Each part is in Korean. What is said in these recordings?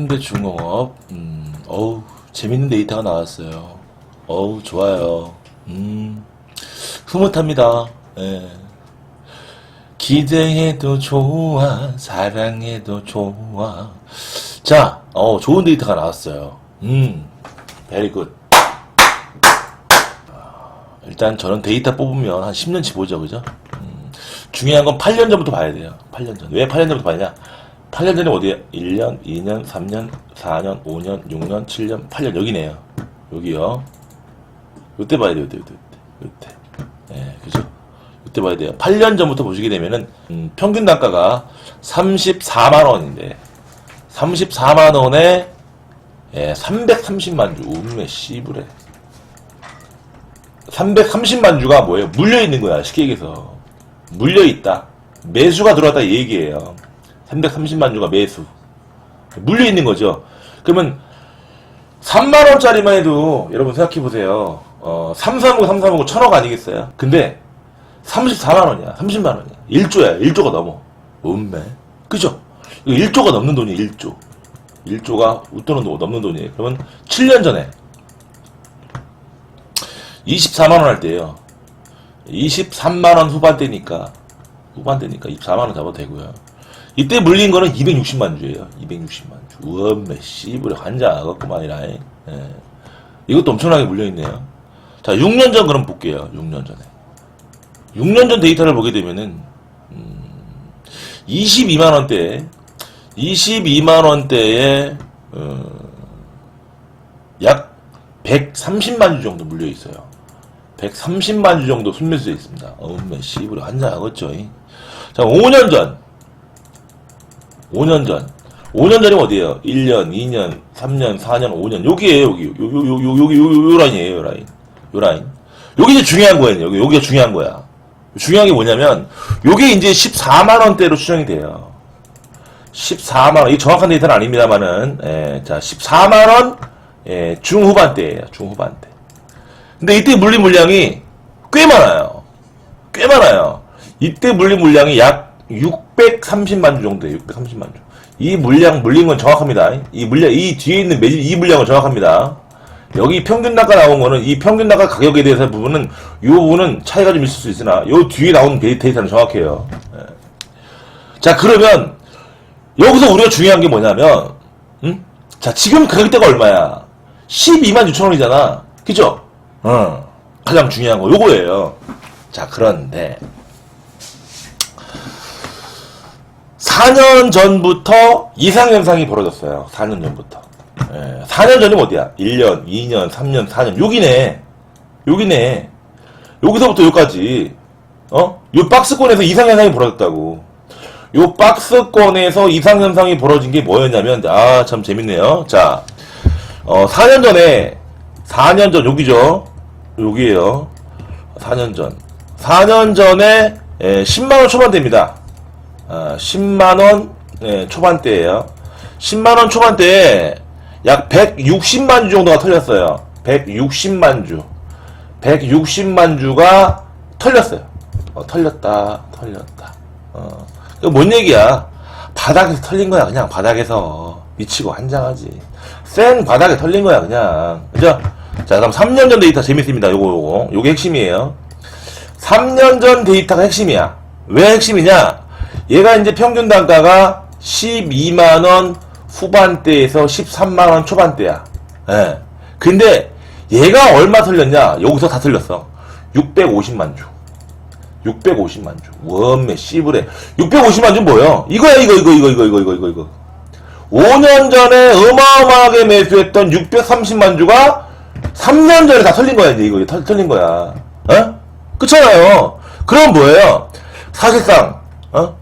현대중공업, 음, 어우, 재밌는 데이터가 나왔어요. 어우, 좋아요. 음, 흐뭇합니다. 예. 기대해도 좋아, 사랑해도 좋아. 자, 어, 좋은 데이터가 나왔어요. 음, 베리 굿. 일단 저는 데이터 뽑으면 한 10년치 보죠, 그죠? 음, 중요한 건 8년 전부터 봐야 돼요. 8년 전. 왜 8년 전부터 봐야 8년 전에 어디에? 1년, 2년, 3년, 4년, 5년, 6년, 7년, 8년 여기네요. 여기요. 요때 봐야 돼요, 요때, 요때, 요때. 예, 그죠? 요때 봐야 돼요. 8년 전부터 보시게 되면은, 음, 평균 단가가 34만 원인데, 34만 원에, 예, 330만 주. 음메, 씨부래. 330만 주가 뭐예요? 물려 있는 거야, 쉽게 얘기해서. 물려 있다. 매수가 들어왔다 이 얘기예요. 330만 주가 매수. 물려있는 거죠. 그러면 3만원짜리만 해도 여러분 생각해보세요. 어, 335, 335, 천억 아니겠어요? 근데 34만원이야. 30만원이야. 1조야. 1조가 넘어. 음매. 그죠? 이거 1조가 넘는 돈이에요. 1조. 1조가 웃도는 돈, 넘는 돈이에요. 그러면 7년 전에 24만원 할 때요. 23만원 후반대니까, 후반대니까 24만원 잡아도 되고요. 이때 물린 거는 260만 주예요. 260만 주. 우엄매 씨부레 환장하겠구만이라. 예. 이것도 엄청나게 물려있네요. 자, 6년 전 그럼 볼게요. 6년 전에. 6년 전 데이터를 보게 되면은, 음, 22만원대, 22만원대에, 어, 약 130만 주 정도 물려 있어요. 130만 주 정도 순매수되어 있습니다. 어메 씨부레 환장하겠죠. 이. 자, 5년 전. 5년 전. 5년 전이면 어디에요? 1년, 2년, 3년, 4년, 5년. 여기에요, 여기. 요, 요, 요, 요, 요, 요, 요 라인이에요, 요 라인. 요 라인. 여기 이제 중요한 거예요. 여기, 여기가 중요한 거야. 중요한 게 뭐냐면, 요게 이제 14만원대로 추정이 돼요. 14만원. 이 정확한 데이터는 아닙니다만은, 예, 자, 14만원, 예, 중후반대예요 중후반대. 근데 이때 물린 물량이 꽤 많아요. 꽤 많아요. 이때 물린 물량이 약 630만 주 정도 예요. 630만 주. 이 물량 물린 건 정확합니다. 이 물량 이 뒤에 있는 매질 이 물량은 정확합니다. 여기 평균 단가 나온 거는 이 평균 단가 가격에 대해서 부분은 이 부분은 차이가 좀 있을 수 있으나 요 뒤에 나온 데이- 데이터는 정확해요. 예. 자 그러면 여기서 우리가 중요한 게 뭐냐면 음? 자 지금 가격대가 얼마야? 12만 6천 원이잖아. 그죠? 어. 가장 중요한 거 요거예요. 자 그런데 4년 전부터 이상 현상이 벌어졌어요. 4년 전부터. 예, 4년 전이면 어디야? 1년, 2년, 3년, 4년. 여기네. 여기네. 여기서부터 여기까지. 어? 요 박스권에서 이상 현상이 벌어졌다고. 요 박스권에서 이상 현상이 벌어진 게 뭐였냐면, 아, 참 재밌네요. 자, 어, 4년 전에, 4년 전, 여기죠. 여기에요. 4년 전. 4년 전에, 예, 10만 원 초반대입니다. 아, 10만원, 예, 초반대예요 10만원 초반대에 약 160만 주 정도가 털렸어요. 160만 주. 160만 주가 털렸어요. 어, 털렸다, 털렸다. 어, 이거 뭔 얘기야? 바닥에서 털린 거야, 그냥 바닥에서. 미치고 한장하지. 센 바닥에 털린 거야, 그냥. 그죠? 자, 그럼 3년 전 데이터 재밌습니다. 요거, 요거. 요게 핵심이에요. 3년 전 데이터가 핵심이야. 왜 핵심이냐? 얘가 이제 평균 단가가 12만원 후반대에서 13만원 초반대야. 예. 근데 얘가 얼마 틀렸냐? 여기서 다 틀렸어. 650만 주. 650만 주. 원매 씨부레. 650만 주 뭐요? 이거야, 이거, 이거, 이거, 이거, 이거, 이거, 이거, 이거. 5년 전에 어마어마하게 매수했던 630만 주가 3년 전에 다 털린 거야, 이제 이거. 털, 털린 거야. 어? 그렇잖아요. 그럼 뭐예요? 사실상, 어?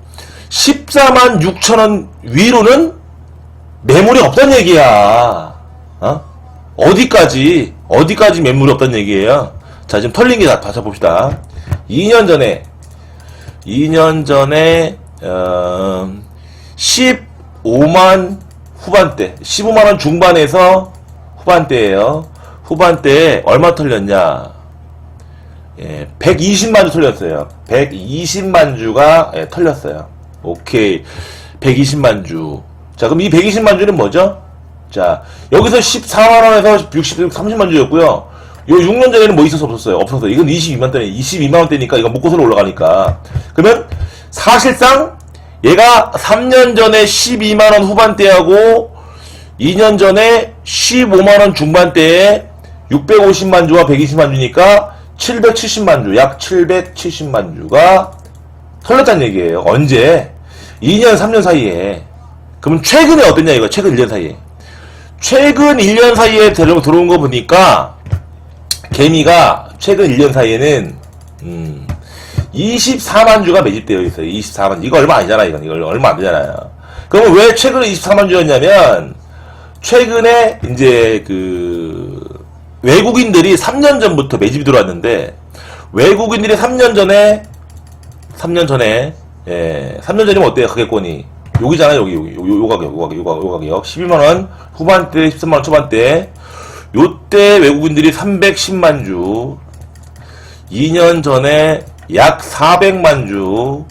14만 6천원 위로는 매물이 없단 얘기야. 어? 어디까지, 어디까지 매물이 없단 얘기예요. 자, 지금 털린 게 다, 다 봅시다. 2년 전에, 2년 전에, 어, 15만 후반대, 15만원 중반에서 후반대예요 후반대에 얼마 털렸냐? 예, 120만 주 털렸어요. 120만 주가 예, 털렸어요. 오케이. 120만 주. 자, 그럼 이 120만 주는 뭐죠? 자, 여기서 14만원에서 60, 30만 주였고요. 요 6년 전에는 뭐 있어서 없었어요. 없어서. 이건 22만 대네. 22만원 대니까 이거 묶고서로 올라가니까. 그러면 사실상 얘가 3년 전에 12만원 후반대하고 2년 전에 15만원 중반대에 650만 주와 120만 주니까 770만 주, 약 770만 주가 털렸다는 얘기예요. 언제? 2년, 3년 사이에. 그러면 최근에 어땠냐 이거 최근 1년 사이에. 최근 1년 사이에 들어, 들어온 거 보니까 개미가 최근 1년 사이에는 음, 24만 주가 매집되어 있어요. 24만 이거 얼마 아니잖아 이건 이거 얼마 안 되잖아요. 그러면 왜 최근에 24만 주였냐면 최근에 이제 그 외국인들이 3년 전부터 매집이 들어왔는데 외국인들이 3년 전에 3년 전에 예, 3년 전이면 어때요 가격권이? 여기잖아 여기 여기 요, 요 가격 요 가격 요 가격 요 가격. 12만원 후반대 13만원 초반대. 요때 외국인들이 310만 주. 2년 전에 약 400만 주.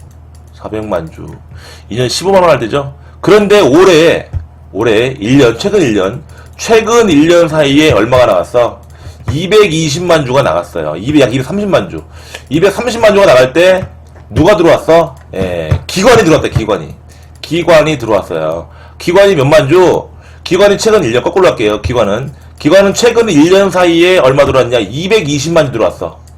400만 주. 2년 15만원 할 때죠? 그런데 올해 올해 1년 최근 1년 최근 1년 사이에 얼마가 나갔어? 220만 주가 나갔어요. 200, 약 230만 주. 230만 주가 나갈 때 누가 들어왔어 예, 기관이 들어왔다 기관이 기관이 들어왔어요 기관이 몇만 주 기관이 최근 1년 거꾸로 할게요 기관은 기관은 최근 1년 사이에 얼마 들어왔냐 220만 주 들어왔어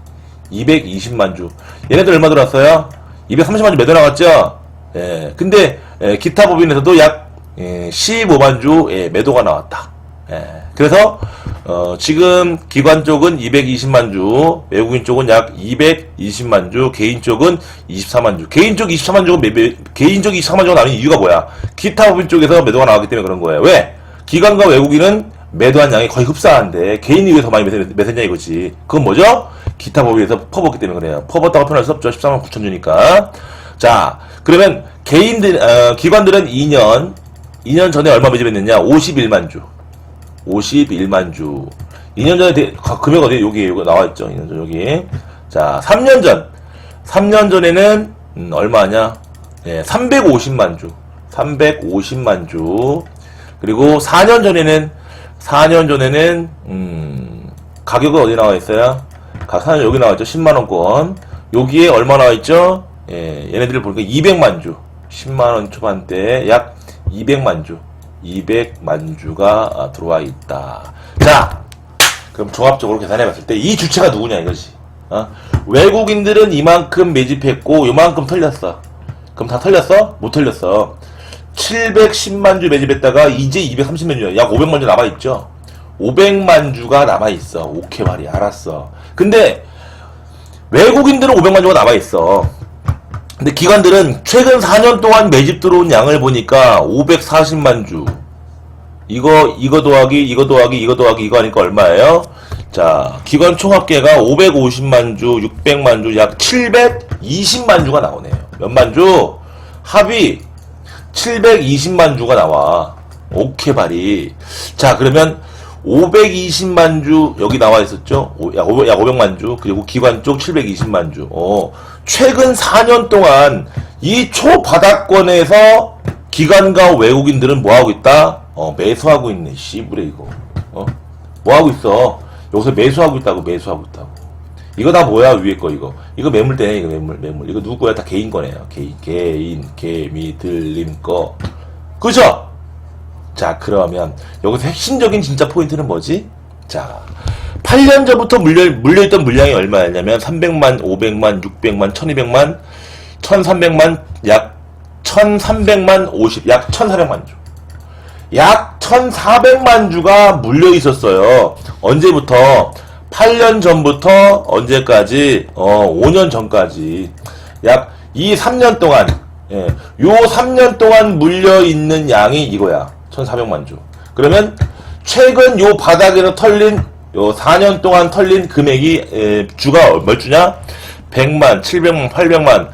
220만 주. 얘네들 얼마 들어왔어요? 230만 주 매도 나왔죠? 예. 근데, 예, 기타 법인에서도 약, 예, 15만 주, 예, 매도가 나왔다. 예. 그래서, 어, 지금 기관 쪽은 220만 주, 외국인 쪽은 약 220만 주, 개인 쪽은 24만 주. 개인 쪽 24만 주가 매, 매, 개인 쪽 24만 주가 나는 이유가 뭐야? 기타 법인 쪽에서 매도가 나왔기 때문에 그런 거예요. 왜? 기관과 외국인은 매도한 양이 거의 흡사한데 개인이 왜 더 많이 매세- 매세냐 이거지. 그건 뭐죠? 기타 법인에서 퍼붓기 때문에 그래요. 퍼붓다고 표현할 수 없죠. 13만 9천 주니까. 자, 그러면 개인들 어, 기관들은 2년 2년 전에 얼마 매집했느냐? 51만 주. 51만 주. 2년 전에 대- 가- 금액 어디 여기 여기 나와 있죠. 2년 전 여기. 자, 3년 전. 3년 전에는 음, 얼마냐? 예, 350만 주. 350만 주. 그리고 4년 전에는 4년 전에는 음, 가격은 어디 나와 있어요? 각 4년 여기 나와 있죠. 10만 원권. 여기에 얼마 나와 있죠? 예, 얘네들을 보니까 200만 주. 10만 원 초반대 약 200만 주. 200만 주가 아, 들어와 있다. 자, 그럼 종합적으로 계산해 봤을 때 이 주체가 누구냐 이거지. 어? 외국인들은 이만큼 매집했고 요만큼 털렸어. 그럼 다 털렸어? 못 털렸어. 710만 주 매집했다가 이제 230만 주, 약 500만 주 남아 있죠. 500만 주가 남아 있어. 오케이 말이 알았어. 근데 외국인들은 500만 주가 남아 있어. 근데 기관들은 최근 4년 동안 매집 들어온 양을 보니까 540만 주. 이거 이거 더하기 이거 더하기 이거 더하기 이거 하니까 얼마예요? 자, 기관 총 합계가 550만 주, 600만 주, 약 720만 주가 나오네요. 몇만 주? 합이 720만 주가 나와. 오케이 바리. 자, 그러면 520만 주 여기 나와 있었죠? 오- 약, 500, 약 500 만 주 그리고 기관 쪽 720만 주. 어, 최근 4년 동안 이 초바닥권에서 기관과 외국인들은 뭐 하고 있다? 어, 매수하고 있네. 씨부레 이거. 어? 뭐 하고 있어? 여기서 매수하고 있다고 매수하고 있다고. 이거 다 뭐야 위에 거 이거. 이거 매물대 이거 매물 매물. 이거 누구 거야? 다 개인 거네요. 개인 개인 개미 들림 거. 그죠? 자, 그러면 여기서 핵심적인 진짜 포인트는 뭐지? 자, 8년 전부터 물려, 물려있던 물량이 얼마였냐면 300만, 500만, 600만, 1200만, 1300만, 약 1300만 50, 약 1400만 주. 약 1400만 주가 물려 있었어요. 언제부터? 8년 전부터 언제까지? 어, 5년 전까지. 약 이 3년 동안, 예, 요 3년 동안 물려 있는 양이 이거야. 1400만 주. 그러면 최근 요 바닥에서 털린 요 4년 동안 털린 금액이 에, 주가 몇 주냐? 100만, 700만, 800만,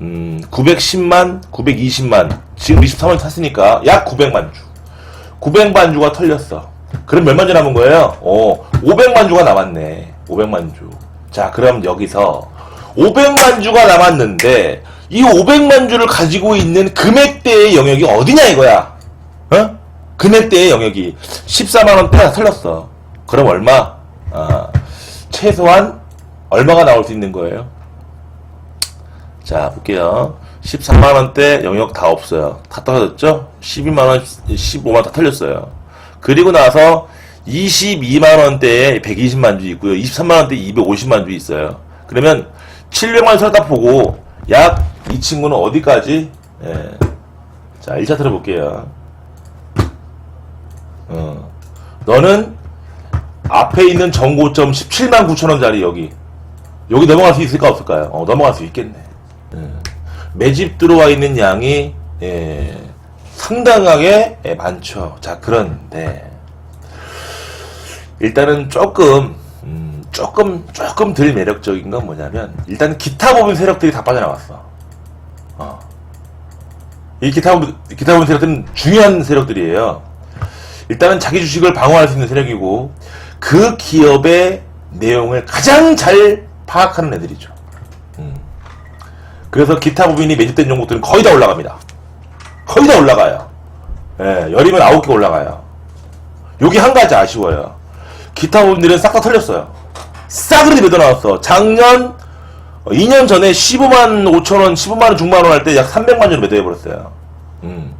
음, 910만, 920만. 지금 23원 탔으니까 약 900만 주. 900만 주가 털렸어. 그럼 몇만 주 남은 거예요? 어, 500만 주가 남았네. 500만 주. 자, 그럼 여기서 500만 주가 남았는데 이 500만 주를 가지고 있는 금액대의 영역이 어디냐 이거야. 어? 금액대의 영역이 14만 원대 틀렸어. 그럼 얼마? 아, 최소한 얼마가 나올 수 있는 거예요? 자, 볼게요. 13만원대 영역 다 없어요. 다 떨어졌죠? 12만원, 15만원 다 틀렸어요. 그리고 나서 22만원대에 120만 주 있고요. 23만원대 250만 주 있어요. 그러면 700만원 설딱 보고 약 이 친구는 어디까지? 예. 자, 1차 들어볼게요. 어. 너는 앞에 있는 정고점 17만 9천원짜리 여기. 여기 넘어갈 수 있을까 없을까요? 어, 넘어갈 수 있겠네. 예. 매집 들어와 있는 양이 예, 상당하게 예, 많죠. 자, 그런데 일단은 조금 음, 조금 조금 덜 매력적인 건 뭐냐면 일단 기타 부분 세력들이 다 빠져나왔어. 어. 이 기타 기타 부분 세력들은 중요한 세력들이에요. 일단은 자기 주식을 방어할 수 있는 세력이고 그 기업의 내용을 가장 잘 파악하는 애들이죠. 음. 그래서 기타 부분이 매집된 종목들은 거의 다 올라갑니다. 거의 다 올라가요. 예, 열이면 아홉 개 올라가요. 여기 한 가지 아쉬워요. 기타 부분들은 싹 다 털렸어요. 싸그리 매도 나왔어. 작년, 2년 전에 15만 5천 원, 15만원 중반원 할 때 약 300만 원 매도해 버렸어요. 음.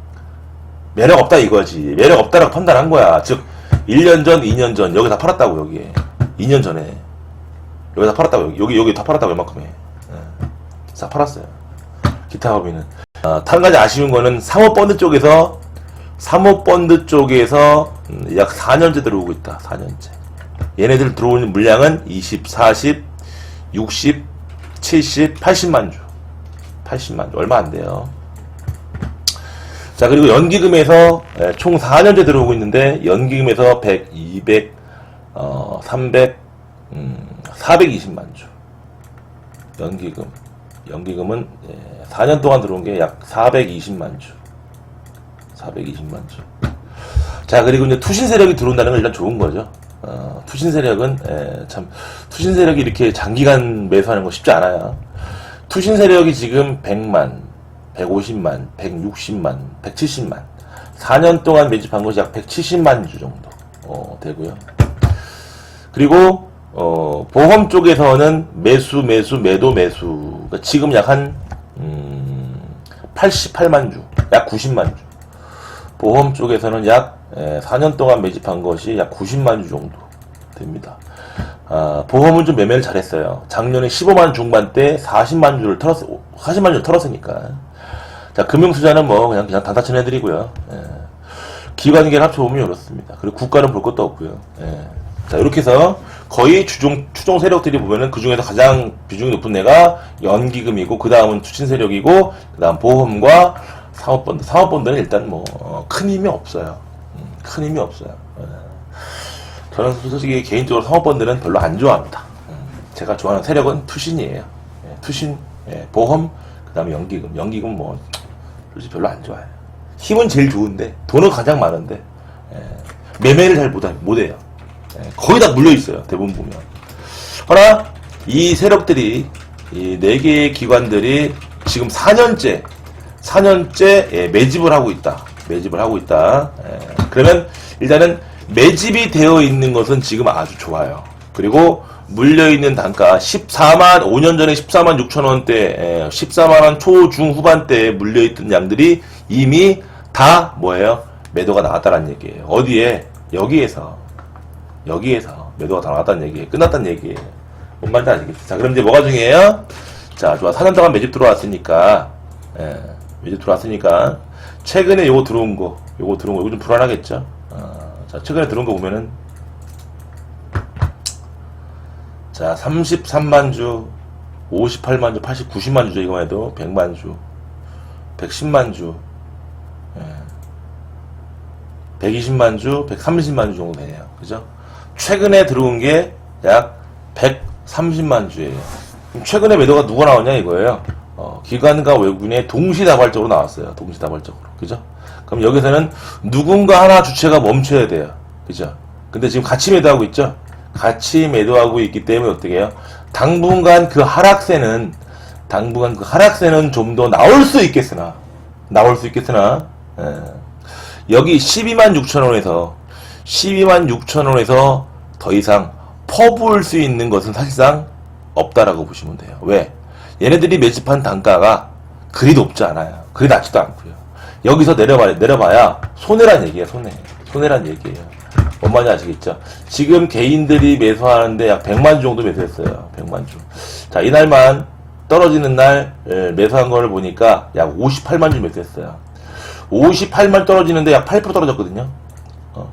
매력 없다 이거지. 매력 없다라고 판단한 거야. 즉, 1년 전, 2년 전, 여기 다 팔았다고, 여기. 2년 전에. 여기 다 팔았다고, 여기, 여기, 다 팔았다고, 이만큼에. 예. 다 팔았어요. 기타 법인은. 아, 한 가지 아쉬운 거는 사모펀드 쪽에서, 사모펀드 쪽에서 음, 약 4년째 들어오고 있다. 4년째. 얘네들 들어오는 물량은 20, 40, 60, 70, 80만 주. 80만 주. 얼마 안 돼요. 자, 그리고 연기금에서 예, 총 4년째 들어오고 있는데, 연기금에서 100, 200, 어, 300, 음, 420만 주. 연기금. 연기금은 예, 4년 동안 들어온 게 약 420만 주. 420만 주. 자, 그리고 이제 투신 세력이 들어온다는 건 일단 좋은 거죠. 어, 투신 세력은, 예, 참, 투신 세력이 이렇게 장기간 매수하는 거 쉽지 않아요. 투신 세력이 지금 100만, 150만, 160만, 170만. 4년 동안 매집한 것이 약 170만 주 정도, 어, 되고요. 그리고, 어, 보험 쪽에서는 매수, 매수, 매도, 매수. 그러니까 지금 약 한, 음, 88만 주, 약 90만 주. 보험 쪽에서는 약 예, 4년 동안 매집한 것이 약 90만 주 정도 됩니다. 아, 보험은 좀 매매를 잘했어요. 작년에 15만 중반대 40만 주를 털었, 40만 주를 털었으니까. 자, 금융투자는 뭐 그냥 그냥 단타친 애들이고요. 예. 기관계를 합쳐보면 이렇습니다. 그리고 국가는 볼 것도 없고요. 예. 자, 이렇게 해서 거의 주종, 추종 세력들이 보면은 그 중에서 가장 비중이 높은 애가 연기금이고, 그 다음은 투친 세력이고, 그 다음 보험과 사모펀드. 사모펀드는 일단 뭐, 어, 큰 힘이 없어요. 음, 큰 힘이 없어요. 예. 저는 솔직히 개인적으로 사모펀드는 별로 안 좋아합니다. 음, 제가 좋아하는 세력은 투신이에요. 예, 투신, 예, 보험, 그 다음에 연기금. 연기금 뭐, 솔직히 별로 안 좋아해요. 힘은 제일 좋은데, 돈은 가장 많은데, 예, 매매를 잘 못하, 못해요. 예, 거의 다 물려 있어요. 대부분 보면. 허나, 이 세력들이, 이 네 개의 기관들이 지금 4년째, 4년째 예, 매집을 하고 있다. 매집을 하고 있다. 예, 그러면 일단은 매집이 되어 있는 것은 지금 아주 좋아요. 그리고 물려있는 단가 14만 5년 전에 14만 6천 원대 14만 원 초중 후반대에 물려있던 양들이 이미 다 뭐예요? 매도가 나왔다는 얘기예요. 어디에? 여기에서 여기에서 매도가 다 나왔다는 얘기예요. 끝났다는 얘기예요. 뭔 말인지 아시겠죠? 자 그럼 이제 뭐가 중요해요? 자 좋아 4년 동안 매집 들어왔으니까 예, 매집 들어왔으니까 최근에 요거 들어온 거 요거 들어온 거 이거 좀 불안하겠죠? 어, 자 최근에 들어온 거 보면은 자, 33만 주, 58만 주, 80, 90만 주죠, 이거 해도. 100만 주, 110만 주, 예. 120만 주, 130만 주 정도 되네요. 그죠? 최근에 들어온 게 약 130만 주예요. 최근에 매도가 누가 나오냐 이거예요. 어, 기관과 외국인의 동시다발적으로 나왔어요. 동시다발적으로. 그죠? 그럼 여기서는 누군가 하나 주체가 멈춰야 돼요. 그죠? 근데 지금 같이 매도하고 있죠? 같이 매도하고 있기 때문에 어떻게 해요? 당분간 그 하락세는, 당분간 그 하락세는 좀 더 나올 수 있겠으나, 나올 수 있겠으나, 예. 여기 12만 6천 원에서 12만 6천 원에서 더 이상 퍼부을 수 있는 것은 사실상 없다라고 보시면 돼요. 왜? 얘네들이 매집한 단가가 그리 높지 않아요. 그리 낮지도 않고요. 여기서 내려봐, 내려봐야 손해란 얘기예요, 손해. 손해란 얘기예요. 뭔 말인지 아시겠죠? 지금 개인들이 매수하는데 약 100만 주 정도 매수했어요. 100만 주. 자, 이날만 떨어지는 날 예, 매수한 거를 보니까 약 58만 주 매수했어요. 58만 떨어지는데 약 8% 떨어졌거든요. 어.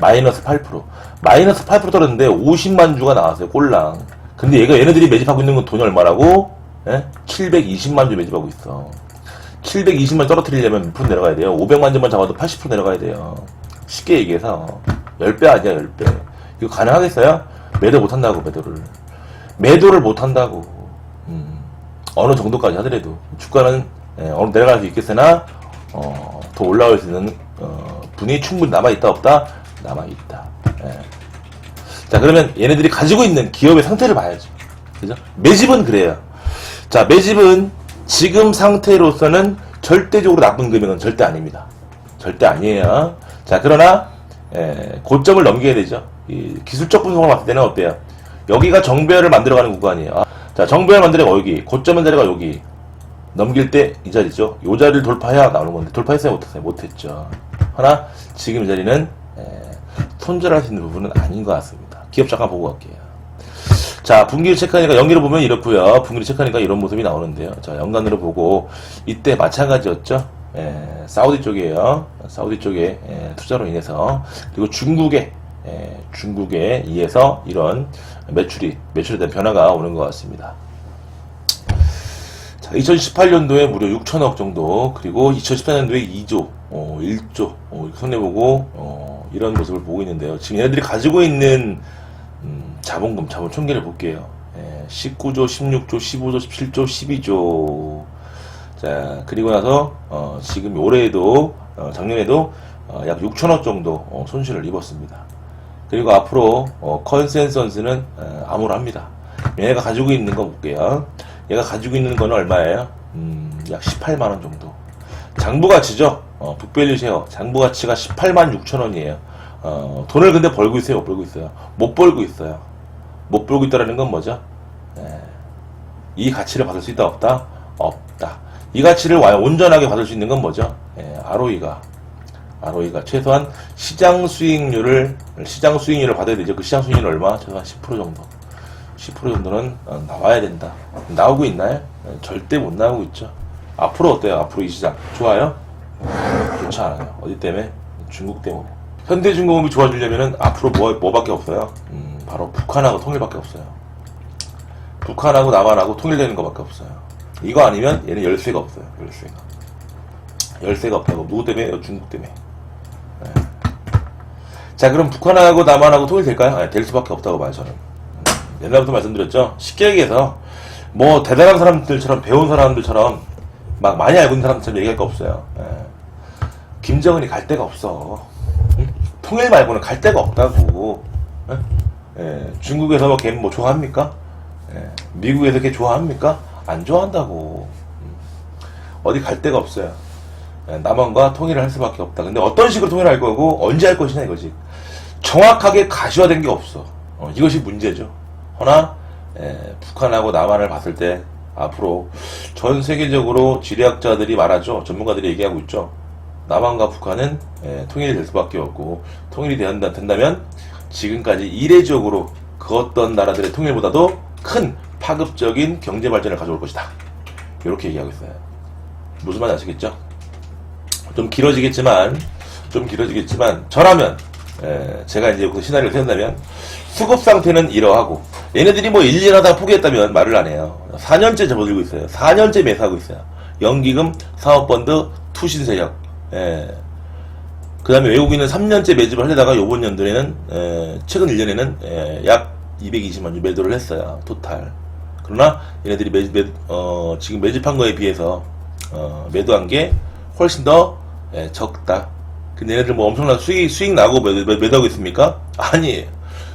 마이너스 8%. 마이너스 8% 떨어졌는데 50만 주가 나왔어요. 꼴랑. 근데 얘가 얘네들이 매집하고 있는 건 돈이 얼마라고? 예? 720만 주 매집하고 있어. 720만 떨어뜨리려면 몇 프로 내려가야 돼요? 500만 주만 잡아도 80% 내려가야 돼요. 쉽게 얘기해서 10배 아니야 10배. 이거 가능하겠어요? 매도 못한다고 매도를. 매도를 못한다고. 음, 어느 정도까지 하더라도 주가는 예, 어느 내려갈 수 있겠으나 어, 더 올라올 수 있는 어, 분이 충분히 남아 있다 없다 남아 있다. 예. 자 그러면 얘네들이 가지고 있는 기업의 상태를 봐야죠. 그죠? 매집은 그래요. 자 매집은 지금 상태로서는 절대적으로 나쁜 금액은 절대 아닙니다. 절대 아니에요. 자 그러나 예, 고점을 넘겨야 되죠. 이 기술적 분석을 봤을 때는 어때요? 여기가 정배열을 만들어가는 구간이에요. 아, 자 정배열 만들어가 여기, 고점의 자리가 여기. 넘길 때 이 자리죠. 이 자리를 돌파해야 나오는 건데 돌파했어요, 못했어요? 못했죠. 하나 지금 이 자리는 예, 손절할 수 있는 부분은 아닌 것 같습니다. 기업 잠깐 보고 갈게요. 자, 분기를 체크하니까 연기를 보면 이렇고요. 분기를 체크하니까 이런 모습이 나오는데요. 자, 연간으로 보고 이때 마찬가지였죠. 예, 사우디 쪽이에요. 사우디 쪽에 예, 투자로 인해서 그리고 중국에 예, 중국에 의해서 이런 매출이 매출에 대한 변화가 오는 것 같습니다. 자, 2018년도에 무려 6천억 정도, 그리고 2014년도에 2조, 어, 1조, 어, 손해보고, 어, 이런 모습을 보고 있는데요. 지금 얘네들이 가지고 있는, 음, 자본금, 자본 총계를 볼게요. 예, 19조, 16조, 15조, 17조, 12조. 자, 그리고 나서, 어, 지금 올해에도, 어, 작년에도, 어, 약 6천억 정도, 어, 손실을 입었습니다. 그리고 앞으로, 어, 컨센서스는, 어, 암울합니다. 얘가 가지고 있는 거 볼게요. 얘가 가지고 있는 거는 얼마예요? 음, 약 18만 원 정도. 장부 가치죠. 어, 북밸류 쉐어 장부 가치가 18만 6천 원이에요. 어, 돈을 근데 벌고 있어요, 못 벌고 있어요? 못 벌고 있어요. 못 벌고 있다라는 건 뭐죠? 예. 이 가치를 받을 수 있다 없다? 이 가치를 와- 온전하게 받을 수 있는 건 뭐죠? 예, ROE가 ROE가 최소한 시장 수익률을 시장 수익률을 받아야 되죠. 그 시장 수익률 얼마? 최소한 10% 정도. 10% 정도는 어, 나와야 된다. 나오고 있나요? 네, 절대 못 나오고 있죠. 앞으로 어때요? 앞으로 이 시장 좋아요? 좋지 않아요. 어디 때문에? 중국 때문에. 현대중공업이 좋아지려면은 앞으로 뭐 뭐밖에 없어요? 음, 바로 북한하고 통일밖에 없어요. 북한하고 남한하고 통일되는 것밖에 없어요. 이거 아니면 얘는 열쇠가 없어요. 열쇠가. 열쇠가 없다고. 누구 때문에? 중국 때문에. 네. 자, 그럼 북한하고 남한하고 통일 될까요? 아니, 될 수밖에 없다고 봐요, 저는. 옛날부터 말씀드렸죠. 쉽게 얘기해서 뭐 대단한 사람들처럼 배운 사람들처럼 막 많이 알고 있는 사람들처럼 얘기할 거 없어요. 예. 김정은이 갈 데가 없어. 응? 통일 말고는 갈 데가 없다고. 예? 예. 중국에서 뭐걔뭐 좋아합니까? 예. 미국에서 걔 좋아합니까? 안 좋아한다고. 음. 어디 갈 데가 없어요. 예, 남한과 통일을 할 수밖에 없다. 근데 어떤 식으로 통일할 거고 언제 할 것이냐 이거지. 정확하게 가시화된 게 없어. 어, 이것이 문제죠. 허나 에, 북한하고 남한을 봤을 때 앞으로 전 세계적으로 지리학자들이 말하죠. 전문가들이 얘기하고 있죠. 남한과 북한은 에, 통일이 될 수밖에 없고 통일이 된다, 된다면 지금까지 이례적으로 그 어떤 나라들의 통일보다도 큰 파급적인 경제 발전을 가져올 것이다. 이렇게 얘기하고 있어요. 무슨 말인지 아시겠죠? 좀 길어지겠지만 좀 길어지겠지만 저라면 에, 제가 이제 그 시나리오를 세운다면 수급 상태는 이러하고 얘네들이 뭐 1, 2년 하다가 포기했다면 말을 안 해요 4년째 접어들고 있어요 4년째 매수하고 있어요 연기금, 사업펀드, 투신 세력 예. 그 다음에 외국인은 3년째 매집을 하려다가 요번 연도에는 에, 최근 1년에는 에, 약 220만 주 매도를 했어요 토탈 그러나 얘네들이 매, 매, 어, 지금 매집한 거에 비해서 어, 매도한 게 훨씬 더 예, 적다. 근데 얘네들 뭐 엄청난 수익, 수익 나고 매도, 매- 매도하고 있습니까? 아니에요.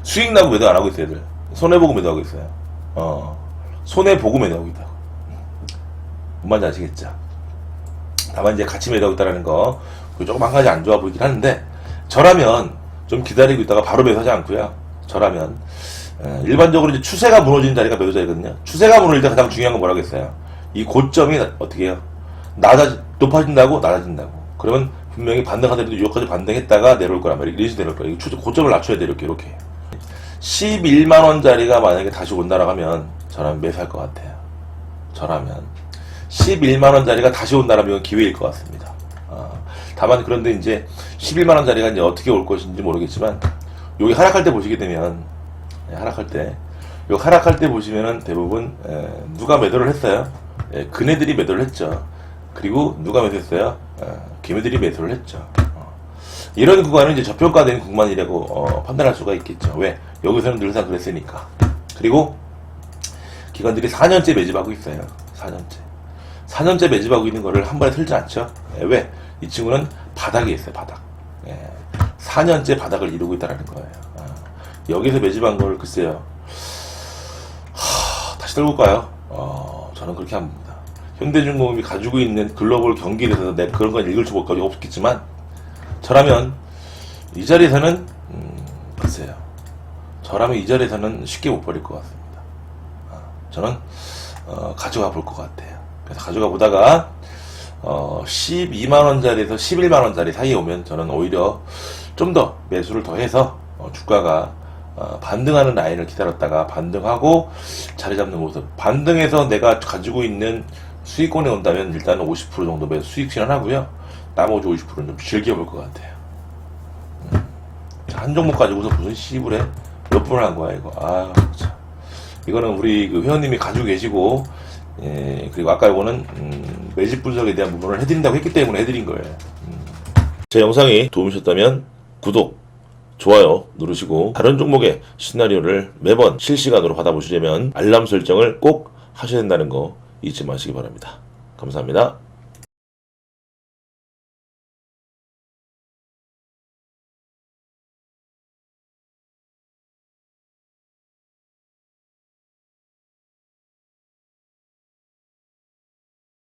수익 나고 매도 안 하고 있어요, 얘들. 손해 보고 매도하고 있어요. 어, 손해 보고 매도하고 있다. 뭔 말인지 아시겠죠? 다만 이제 같이 매도하고 있다는 거, 그 조금 한 가지 안 좋아 보이긴 하는데 저라면 좀 기다리고 있다가 바로 매수하지 않고요. 저라면 에, 일반적으로 이제 추세가 무너지는 자리가 매도 자리거든요. 추세가 무너질 때 가장 중요한 건 뭐라겠어요? 이 고점이 어떻게 해요? 낮아 높아진다고 낮아진다고. 그러면 분명히 반등하더라도 여기까지 반등했다가 내려올 거란 말이에요. 이리서 내려올 거예요. 추- 고점을 낮춰야 돼요. 이렇게 이렇게. 11만 원짜리가 만약에 다시 온다라고 하면 저라면 매수할 것 같아요. 저라면 11만 원짜리가 다시 온다라면 기회일 것 같습니다. 아, 다만 그런데 이제 11만 원짜리가 이제 어떻게 올 것인지 모르겠지만 여기 하락할 때 보시게 되면 예, 하락할 때 여기 하락할 때 보시면은 대부분 에, 누가 매도를 했어요? 예, 그네들이 매도를 했죠. 그리고 누가 매도했어요? 어, 걔네들이 매도를 했죠. 어. 이런 구간은 이제 저평가된 구간이라고 어, 판단할 수가 있겠죠. 왜? 여기서는 늘상 그랬으니까. 그리고 기관들이 4년째 매집하고 있어요. 4년째. 4년째 매집하고 있는 거를 한 번에 틀지 않죠. 예, 왜? 이 친구는 바닥에 있어요, 바닥. 예, 4년째 바닥을 이루고 있다는 거예요. 아, 여기서 매집한 걸 글쎄요. 하, 다시 떨굴까요? 어, 저는 그렇게 안 봅니다. 현대중공업이 가지고 있는 글로벌 경기에 대해서 내 그런 건 읽을 수가 없겠지만, 저라면 이 자리에서는, 음, 글쎄요. 저라면 이 자리에서는 쉽게 못 버릴 것 같습니다. 아, 저는 어, 가져가 볼 것 같아요. 그래서 가져가 보다가 어, 12만 원짜리에서 11만 원짜리 사이에 오면 저는 오히려 좀 더 매수를 더 해서 어, 주가가 어, 반등하는 라인을 기다렸다가 반등하고 자리 잡는 모습. 반등해서 내가 가지고 있는 수익권에 온다면 일단은 50% 정도 매수 수익 실현하고요. 나머지 50%는 좀 즐겨볼 것 같아요. 음. 자, 한 종목 가지고서 무슨 시불에 몇 분을 한 거야 이거. 아 참. 이거는 우리 그 회원님이 가지고 계시고 예, 그리고 아까 이거는 음, 매집 분석에 대한 부분을 해드린다고 했기 때문에 해드린 거예요. 음. 제 영상이 도움이셨다면 구독, 좋아요 누르시고 다른 종목의 시나리오를 매번 실시간으로 받아보시려면 알람 설정을 꼭 하셔야 된다는 거 잊지 마시기 바랍니다. 감사합니다.